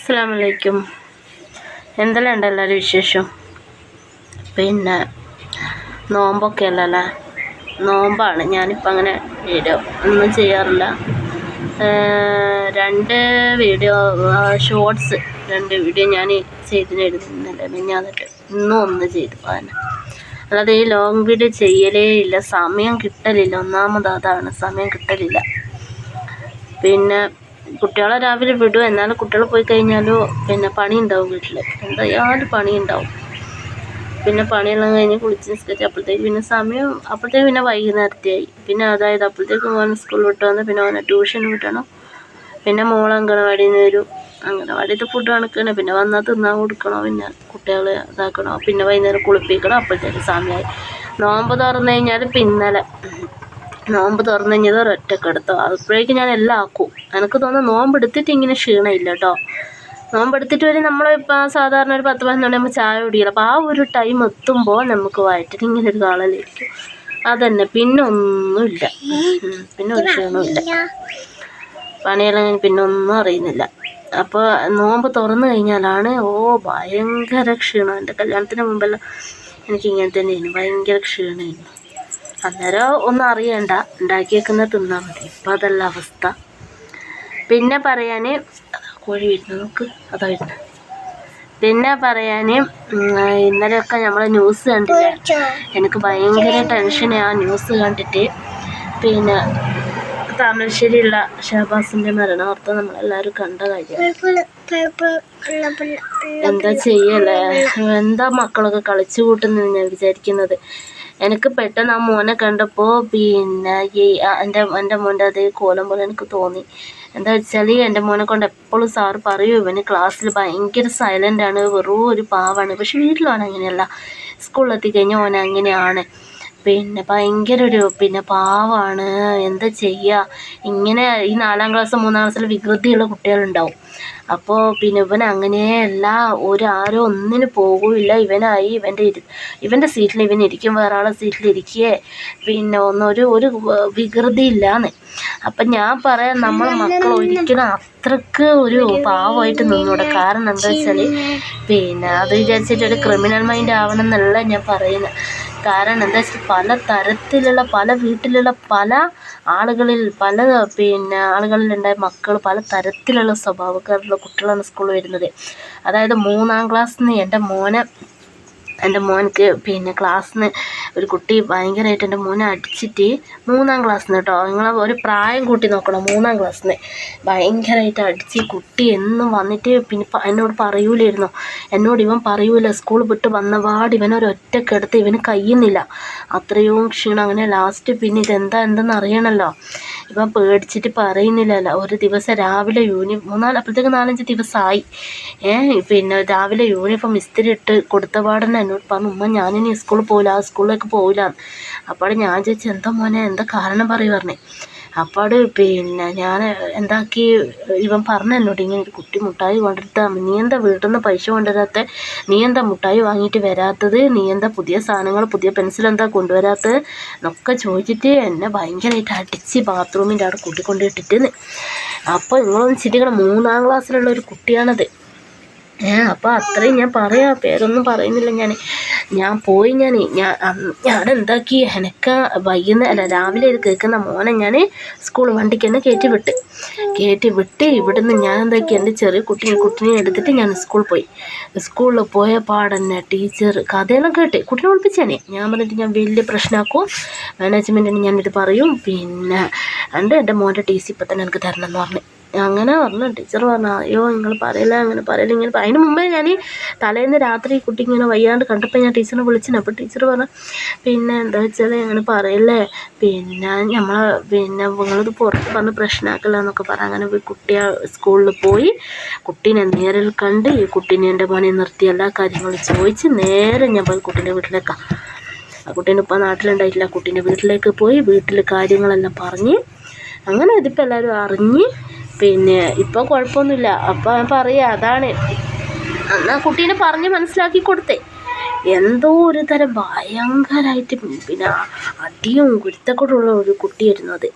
അസ്സാം വലൈക്കും എന്തെല്ലാം ഉണ്ട് എല്ലാവരും വിശേഷം? പിന്നെ നോമ്പൊക്കെ അല്ലല്ലേ? നോമ്പാണ്. ഞാനിപ്പോൾ അങ്ങനെ വീഡിയോ ഒന്നും ചെയ്യാറില്ല. രണ്ട് വീഡിയോ ഷോർട്സ് രണ്ട് വീഡിയോ ഞാൻ ചെയ്തിന് ഞാൻ അതിട്ട് ഇന്നും ഒന്ന് ചെയ്തു. പോകാൻ അല്ലാതെ ഈ ലോങ് വീഡിയോ ചെയ്യലേ ഇല്ല. സമയം കിട്ടലില്ല. ഒന്നാമത് അതാണ്. സമയം കിട്ടലില്ല. പിന്നെ കുട്ടികളെ രാവിലെ വിടും. എന്നാലും കുട്ടികൾ പോയി കഴിഞ്ഞാലോ പിന്നെ പണി ഉണ്ടാവും വീട്ടിൽ എന്തായാലും പണി ഉണ്ടാവും പിന്നെ പണിയെല്ലാം കഴിഞ്ഞ് കുളിച്ച് നിസ്കരിച്ച് അപ്പോഴത്തേക്ക് പിന്നെ സമയം അപ്പോഴത്തേക്ക് പിന്നെ വൈകുന്നേരത്തെയായി. പിന്നെ അതായത് അപ്പോഴത്തേക്ക് മോൻ സ്കൂൾ വിട്ട് വന്ന് പിന്നെ മോനെ ട്യൂഷൻ വിട്ടണം പിന്നെ മോൾ അങ്കണവാടിയിൽ നിന്ന് വരും. അങ്കണവാടിയത്തെ ഫുഡ് കണക്കാണ്. പിന്നെ വന്നാൽ തിന്നാൻ കൊടുക്കണം? പിന്നെ കുട്ടികളെ ഇതാക്കണം? പിന്നെ വൈകുന്നേരം കുളിപ്പിക്കണം. അപ്പോഴത്തേക്ക് സമയമായി. നോമ്പ് തുറന്നു കഴിഞ്ഞാൽ പിന്നലെ. നോമ്പ് തുറന്നു കഴിഞ്ഞത് ഒരൊറ്റക്കെടുത്തോ അപ്പോഴേക്കും ഞാൻ എല്ലാം ആക്കും. എനിക്ക് തോന്നുന്നു നോമ്പ് എടുത്തിട്ട് ഇങ്ങനെ ക്ഷീണമില്ല കേട്ടോ. നോമ്പ് എടുത്തിട്ട് വരെ നമ്മളിപ്പോൾ സാധാരണ ഒരു പത്ത് പതിനൊന്ന് മണിയാകുമ്പോൾ ചായ കുടിക്കില്ല അപ്പോൾ ആ ഒരു ടൈം എത്തുമ്പോൾ നമുക്ക് വയറ്റിൽ ഇങ്ങനെ ഒരു കാളലിരിക്കും. അതന്നെ. പിന്നെ ഒന്നുമില്ല. പിന്നെ ഒരു ക്ഷീണമില്ല പണിയെല്ലാം ഞാൻ പിന്നെ ഒന്നും അറിയുന്നില്ല. അപ്പോൾ നോമ്പ് തുറന്നു കഴിഞ്ഞാലാണ് ഓ ഭയങ്കര ക്ഷീണം. എന്റെ കല്യാണത്തിന് മുമ്പെല്ലാം എനിക്ക് ഇങ്ങനെ തന്നെയായിരുന്നു. ഭയങ്കര ക്ഷീണമായിരുന്നു. അന്നേരം ഒന്നും അറിയണ്ട. ഉണ്ടാക്കി വെക്കുന്ന തിന്നാൽ മതി. ഇപ്പം അതല്ല അവസ്ഥ. പിന്നെ പറയാൻ കോഴി വരുന്നു നമുക്ക് അതാ വരുന്നത്. പിന്നെ പറയാൻ ഇന്നലെയൊക്കെ നമ്മൾ ന്യൂസ് കണ്ടില്ലേ? എനിക്ക് ഭയങ്കര ടെൻഷനാണ് ആ ന്യൂസ് കണ്ടിട്ട്. പിന്നെ താമരശ്ശേരിയുള്ള ഷഹബാസിന്റെ മരണവാർത്ത നമ്മളെല്ലാവരും കണ്ട കാര്യം. എന്താ ചെയ്യല്ലേ എന്താ മക്കളൊക്കെ കളിച്ചു കൂട്ടുന്നത് ഞാൻ വിചാരിക്കുന്നത്. എനിക്ക് പെട്ടെന്ന് ആ മോനെ കണ്ടപ്പോൾ പിന്നെ ഈ എന്റെ എന്റെ മോന്റെ അതേ കോലം പോലെ എനിക്ക് തോന്നി. എന്താ വെച്ചാൽ എന്റെ മോനെ കൊണ്ട് എപ്പോഴും സാറ് പറയും ഇവന് ക്ലാസ്സിൽ ഭയങ്കര സൈലന്റ് ആണ് വെറും ഒരു പാവാണ്. പക്ഷെ വീട്ടിലാണ് അങ്ങനെയല്ല. സ്കൂളിലെത്തി കഴിഞ്ഞാൽ ഓൻ അങ്ങനെയാണ്. പിന്നെ ഭയങ്കര ഒരു പിന്നെ പാവാണ്. എന്താ ചെയ്യുക ഇങ്ങനെ ഈ നാലാം ക്ലാസ് മൂന്നാം ക്ലാസ്സിൽ വികൃതിയുള്ള കുട്ടികളുണ്ടാവും. അപ്പോൾ പിന്നെ ഇവൻ അങ്ങനെയല്ല ഒരാരും ഒന്നിനു പോകില്ല. ഇവനായി ഇവന്റെ ഇരി ഇവന്റെ സീറ്റിൽ ഇവൻ ഇരിക്കും. വേറെ ആളെ സീറ്റിൽ ഇരിക്കുകയെ പിന്നെ ഒന്നൊരു ഒരു വികൃതി ഇല്ലാന്ന്. അപ്പം ഞാൻ പറയാം നമ്മളെ മക്കൾ ഒരിക്കലും അത്രയ്ക്ക് ഒരു പാവമായിട്ട് നിന്നൂടെ. കാരണം എന്താ വെച്ചാൽ പിന്നെ അത് വിചാരിച്ചിട്ട് ഒരു ക്രിമിനൽ മൈൻഡ് ആവണം എന്നല്ല ഞാൻ പറയുന്നത് കാരണം എന്താ വെച്ചാൽ പല തരത്തിലുള്ള പല വീട്ടിലുള്ള പല ആളുകളിൽ പല പിന്നെ ആളുകളിലുണ്ടായ മക്കൾ പല തരത്തിലുള്ള സ്വഭാവക്കാരുള്ള കുട്ടികളാണ് സ്കൂളിൽ വരുന്നത്. അതായത് മൂന്നാം ക്ലാസ്സിൽ നിന്ന് എന്റെ മോനെ എന്റെ മോനക്ക് പിന്നെ ക്ലാസ്സിൽ നിന്ന് ഒരു കുട്ടി ഭയങ്കരമായിട്ട് എന്റെ മോനെ അടിച്ചിട്ട് മൂന്നാം ക്ലാസ്സിൽ നിന്ന് കേട്ടോ. നിങ്ങൾ ഒരു പ്രായം കൂട്ടി നോക്കണം മൂന്നാം ക്ലാസ്സിൽ നിന്ന് ഭയങ്കരമായിട്ട് അടിച്ച് കുട്ടി എന്നും വന്നിട്ട് പിന്നെ എന്നോട് പറയൂലായിരുന്നു. എന്നോട് ഇവൻ പറയൂല സ്കൂൾ വിട്ട് വന്ന വന്നപാട് ഇവനൊരു ഒറ്റക്കെടുത്ത് ഇവന് കയ്യുന്നില്ല. അത്രയും ക്ഷീണം അങ്ങനെ ലാസ്റ്റ് പിന്നെ ഇതെന്താ എന്തെന്ന് അറിയണമല്ലോ ഇവൻ പേടിച്ചിട്ട് പറയുന്നില്ലല്ലോ. ഒരു ദിവസം രാവിലെ യൂണി മൂന്നാൽ അപ്പോഴത്തേക്ക് നാലഞ്ച് ദിവസമായി ഏ പിന്നെ രാവിലെ യൂണിഫോം ഇസ്തിരി ഇട്ട് കൊടുത്തപാടന്നെ എന്നോട് പറഞ്ഞു ഉമ്മ ഞാനിനി സ്കൂളിൽ പോകില്ല ആ സ്കൂളിലേക്ക് പോകില്ല അപ്പോൾ ഞാൻ ചോദിച്ചു എന്താ മോനെ എന്താ കാരണം പറയു പറഞ്ഞു. അപ്പാട് പിന്നെ ഞാൻ എന്താക്കി ഇവൻ പറഞ്ഞു എന്നോട് ഇങ്ങനെ ഒരു കുട്ടി മുട്ടായി കൊണ്ടിരുത്ത നീ എന്താ വീട്ടിൽ നിന്ന് പൈസ കൊണ്ടുവരാത്ത നീ എന്താ മുട്ടായി വാങ്ങിയിട്ട് വരാത്തത് നീ എന്താ പുതിയ സാധനങ്ങൾ പുതിയ പെൻസിൽ എന്താ കൊണ്ടുവരാത്തത് എന്നൊക്കെ ചോദിച്ചിട്ട് എന്നെ ഭയങ്കരമായിട്ട് അടിച്ച് ബാത്റൂമിന്റെ അവിടെ കൂട്ടിക്കൊണ്ടിട്ടിട്ട് അപ്പോൾ നിങ്ങളൊന്ന് ചിരിക്കണം മൂന്നാം ക്ലാസ്സിലുള്ള ഒരു കുട്ടിയാണത്. അപ്പോൾ അത്രയും ഞാൻ പറയാം പേരൊന്നും പറയുന്നില്ല ഞാൻ ഞാൻ പോയി ഞാൻ ഞാൻ ഞാൻ എന്താക്കി എനക്ക് വൈകുന്നേരം അല്ല രാവിലെ ഇത് കേൾക്കുന്ന മോനെ ഞാൻ സ്കൂൾ വണ്ടിക്ക് തന്നെ കയറ്റി വിട്ട്. കയറ്റി വിട്ട് ഇവിടുന്ന് ഞാൻ എന്താക്കി എന്റെ ചെറിയ കുട്ടിയെ കുട്ടിനെ എടുത്തിട്ട് ഞാൻ സ്കൂളിൽ പോയി. സ്കൂളിൽ പോയ പാടന്നെ ടീച്ചർ കഥയെല്ലാം കേട്ട് കുട്ടിനെ ഒളിപ്പിച്ചേനെ ഞാൻ പറഞ്ഞിട്ട് ഞാൻ വലിയ പ്രശ്നമാക്കും മാനേജ്മെന്റിന് ഞാനിത് പറയും. പിന്നെ അണ്ട് എന്റെ മോന്റെ ടി സി ഇപ്പം തന്നെ എനിക്ക് തരണം എന്ന് പറഞ്ഞു. അങ്ങനെ പറഞ്ഞു ടീച്ചർ പറഞ്ഞു അയ്യോ നിങ്ങൾ പറയില്ല അങ്ങനെ പറയില്ല ഇങ്ങനെ അതിന് മുമ്പേ ഞാൻ തലേന്ന് രാത്രി കുട്ടി ഇങ്ങനെ വയ്യാണ്ട് കണ്ടപ്പോൾ ഞാൻ ടീച്ചറിനെ വിളിച്ചിന്. അപ്പോൾ ടീച്ചർ പറഞ്ഞു പിന്നെ എന്താ വെച്ചാൽ അങ്ങനെ പറയില്ലേ പിന്നെ നമ്മളെ പിന്നെ നിങ്ങളിത് പുറത്ത് പറഞ്ഞ് പ്രശ്നമാക്കില്ല എന്നൊക്കെ പറഞ്ഞു അങ്ങനെ പോയി കുട്ടിയെ സ്കൂളിൽ പോയി. കുട്ടീനെ നേരിൽ കണ്ട് ഈ കുട്ടീനെ എന്റെ മോനെ നിർത്തി എല്ലാ കാര്യങ്ങളും ചോദിച്ച് നേരെ ഞാൻ പോയി കുട്ടീന്റെ വീട്ടിലേക്കാണ് ആ കുട്ടീന്റെ ഇപ്പം നാട്ടിലുണ്ടായിട്ടില്ല. കുട്ടീന്റെ വീട്ടിലേക്ക് പോയി വീട്ടിൽ കാര്യങ്ങളെല്ലാം പറഞ്ഞ് അങ്ങനെ ഇതിപ്പോൾ എല്ലാവരും അറിഞ്ഞ് പിന്നെ ഇപ്പോൾ കുഴപ്പമൊന്നുമില്ല അപ്പോൾ ഞാൻ പറയുക അതാണ്. അന്ന് ആ കുട്ടീനെ പറഞ്ഞ് മനസ്സിലാക്കി കൊടുത്തേ. എന്തോ ഒരു തരം ഭയങ്കരമായിട്ട് പിന്നെ അടിയും കുരുത്തക്കൂടുള്ള ഒരു കുട്ടിയായിരുന്നു അത്.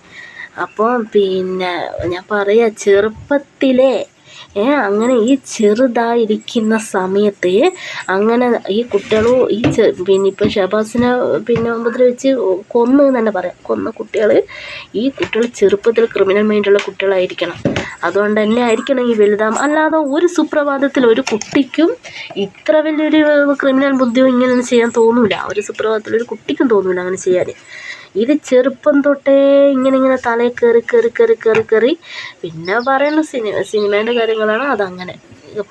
അപ്പോൾ പിന്നെ ഞാൻ പറയുക ചെറുപ്പത്തിലേ അങ്ങനെ ഈ ചെറുതായിരിക്കുന്ന സമയത്ത് അങ്ങനെ ഈ കുട്ടികളും ഈ പിന്നെ ഇപ്പം ഷബാസിനെ പിന്നെ ഉപദ്രവിച്ച് കൊന്നു എന്ന് തന്നെ പറയാം. കൊന്ന കുട്ടികൾ ഈ കുട്ടികൾ ചെറുപ്പത്തിൽ ക്രിമിനൽ മൈൻഡുള്ള കുട്ടികളായിരിക്കണം. അതുകൊണ്ട് തന്നെ ആയിരിക്കണം ഈ വലുതാം അല്ലാതെ ഒരു സുപ്രഭാതത്തിൽ ഒരു കുട്ടിക്കും ഇത്ര വലിയൊരു ക്രിമിനൽ ബുദ്ധിയോ ഇങ്ങനെ ചെയ്യാൻ തോന്നില്ല ഒരു സുപ്രഭാതത്തിൽ ഒരു കുട്ടിക്കും തോന്നില്ല അങ്ങനെ ചെയ്യാൻ ഇത് ചെറുപ്പം തൊട്ടേ ഇങ്ങനെ ഇങ്ങനെ തലയിൽ കയറി കയറി കയറി കയറി കയറി പിന്നെ പറയുന്ന സിനിമ സിനിമേന്റെ കാര്യങ്ങളാണ് അതങ്ങനെ.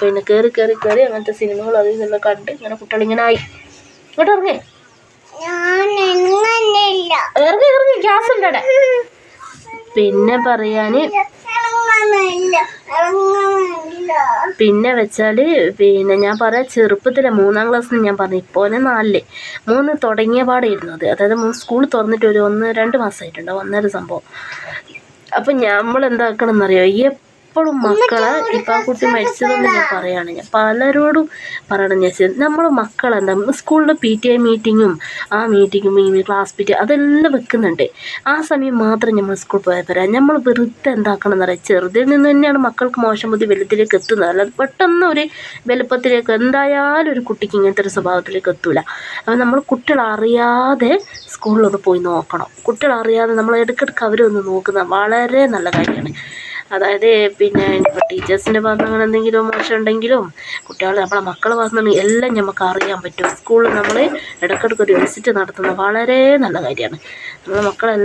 പിന്നെ കയറി കയറി കയറി അങ്ങനത്തെ സിനിമകൾ അതിൽ നിന്നെല്ലാം കണ്ട് ഇങ്ങനെ കുട്ടികളിങ്ങനെ ആയി. ഇങ്ങോട്ട് ഇറങ്ങേ. ഇറങ്ങി ഇറങ്ങി. ഗ്യാസ് ഉണ്ടടെ പിന്നെ പറയാന് പിന്നെ വെച്ചാൽ പിന്നെ ഞാൻ പറയാം ചെറുപ്പത്തിലെ മൂന്നാം ക്ലാസ്സിൽ ഞാൻ പറഞ്ഞു ഇപ്പോലെ നാലിൽ. മൂന്ന് തുടങ്ങിയ പാടായിരുന്നു അത്. അതായത് മൂന്ന് സ്കൂൾ തുറന്നിട്ട് ഒരു ഒന്ന് രണ്ട് മാസമായിട്ടുണ്ടാവും അന്നേരം സംഭവം. അപ്പം നമ്മൾ എന്താക്കണം എന്നറിയോ എപ്പോഴും മക്കളെ ഇപ്പം ആ കുട്ടി മരിച്ചതെന്ന് ഞാൻ പറയുകയാണ് ഞാൻ പലരോടും പറയണം ഞാൻ നമ്മൾ മക്കളെന്താ സ്കൂളിലെ പി ടി ഐ മീറ്റിങ്ങും ആ മീറ്റിങ്ങും ഈ ക്ലാസ് പി ടി അതെല്ലാം വെക്കുന്നുണ്ട്. ആ സമയം മാത്രം നമ്മൾ സ്കൂളിൽ പോയാൽ പോരാ. നമ്മൾ വെറുതെ എന്താക്കണം എന്ന് പറയാം ചെറുതിൽ നിന്ന് തന്നെയാണ് മക്കൾക്ക് മോശം ബുദ്ധി വലുതിലേക്ക് എത്തുന്നത്. അല്ലാതെ പെട്ടെന്ന് ഒരു വലുപ്പത്തിലേക്ക് എന്തായാലും ഒരു കുട്ടിക്ക് ഇങ്ങനത്തെ ഒരു സ്വഭാവത്തിലേക്ക് എത്തൂല. അപ്പം നമ്മൾ കുട്ടികൾ അറിയാതെ സ്കൂളിലൊന്ന് പോയി നോക്കണം. കുട്ടികൾ അറിയാതെ നമ്മൾ ഇടയ്ക്കിടയ്ക്ക് അവരൊന്ന് നോക്കുന്നത് വളരെ നല്ല കാര്യമാണ്. അതായത് പിന്നെ ഇപ്പോൾ ടീച്ചേഴ്സിന്റെ ഭാഗത്ത് അങ്ങനെ എന്തെങ്കിലും മോശം ഉണ്ടെങ്കിലും കുട്ടികൾ നമ്മളെ മക്കളെ ഭാഗത്ത് നിന്ന് എല്ലാം നമുക്ക് അറിയാൻ പറ്റും. സ്കൂളിൽ നമ്മൾ ഇടയ്ക്കിടയ്ക്ക് ഒരു വിസിറ്റ് നടത്തുന്നത് വളരെ നല്ല കാര്യമാണ്. നമ്മളെ മക്കളെല്ലാം